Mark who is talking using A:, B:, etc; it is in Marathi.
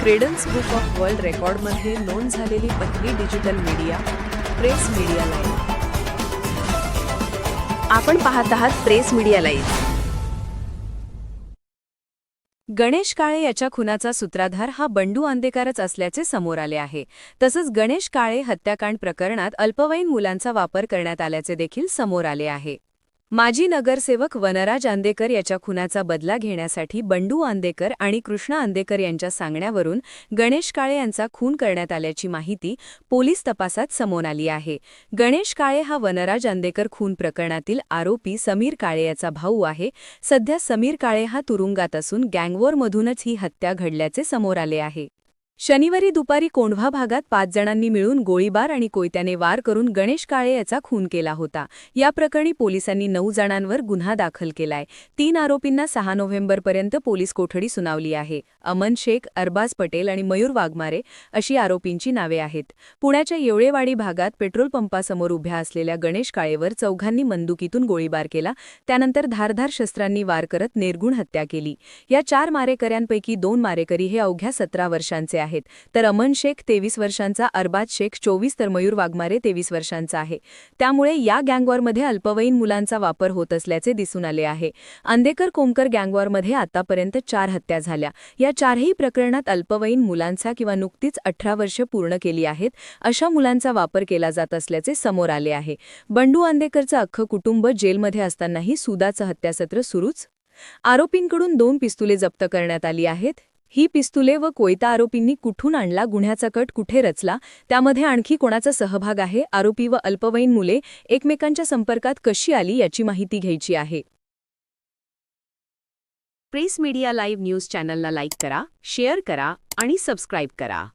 A: क्रेडन्स बुक ऑफ वर्ल्ड रेकॉर्डमध्ये नोंद झालेली पहिली digital media press media live
B: आपण पाहत आहात press media live
A: Ganesh Kale याच्या खुनाचा सूत्राधार हा बंडू आंदेकारच असल्याचे समोर आले आहे. तसंच गणेश काळे हत्याकांड प्रकरणात अल्पवयीन मुलांचा वापर करण्यात आल्याचे देखील समोर आले आहे. माजी नगरसेवक वनराज आंदेकर याच्या खुनाचा बदला घेण्यासाठी बंडू आंदेकर आणि कृष्णा आंदेकर यांच्या सांगण्यावरून गणेश काळे यांचा खून करण्यात आल्याची माहिती पोलीस तपासात समोर आली आहे. गणेश काळे हा वनराज आंदेकर खून प्रकरणातील आरोपी समीर काळे याचा भाऊ आहे. सध्या समीर काळे हा तुरुंगात असून गँगवॉरमधूनच ही हत्या घडल्याचे समोर आले आहे. शनिवारी दुपारी कोंढवा भागात पाच जणांनी मिळून गोळीबार आणि कोयत्याने वार करून गणेश काळे याचा खून केला होता. या प्रकरणी पोलिसांनी नऊ जणांवर गुन्हा दाखल केलाय. तीन आरोपींना सहा नोव्हेंबरपर्यंत पोलीस कोठडी सुनावली आहे. अमन शेख अरबाज पटेल आणि मयूर वाघमारे अशी आरोपींची नावे आहेत. पुण्याच्या येवळेवाडी भागात पेट्रोल पंपासमोर उभ्या असलेल्या गणेश काळेवर चौघांनी बंदुकीतून गोळीबार केला. त्यानंतर धारधार शस्त्रांनी वार करत निर्गुण हत्या केली. या चार मारेकऱ्यांपैकी दोन मारेकरी हे अवघ्या सतरा वर्षांचे आहेत. तर अमन शेख तेवीस वर्षांचा अरबाज शेख चोवीस तर मयूर वाघमारे तेवीस वर्षांचा आहे. त्यामुळे या गँगवॉरमध्ये अल्पवयीन मुलांचा वापर होत असल्याचे दिसून आले आहे. आंदेकर कोमकर गँगवॉरमध्ये आतापर्यंत चार हत्या झाल्या. या चारही प्रकरणात अल्पवयीन मुलांचा किंवा नुकतीच अठरा वर्ष पूर्ण केली आहेत अशा मुलांचा वापर केला जात असल्याचे समोर आले आहे. बंडू आंदेकरचं अख्खं कुटुंब जेलमध्ये असतानाही सुदाचं हत्यासत्र सुरूच? आरोपींकडून दोन पिस्तुले जप्त करण्यात आली आहेत. ही पिस्तुले व कोयता आरोपींनी कुठून आणला गुन्ह्याचा कट कुठे रचला त्यामध्ये आणखी कोणाचा सहभाग आहे आरोपी व अल्पवयीन मुले एकमेकांच्या संपर्कात कशी आली याची माहिती घ्यायची आहे.
B: प्रेस मीडिया लाईव्ह न्यूज चॅनलला लाईक करा शेअर करा आणि सबस्क्राईब करा.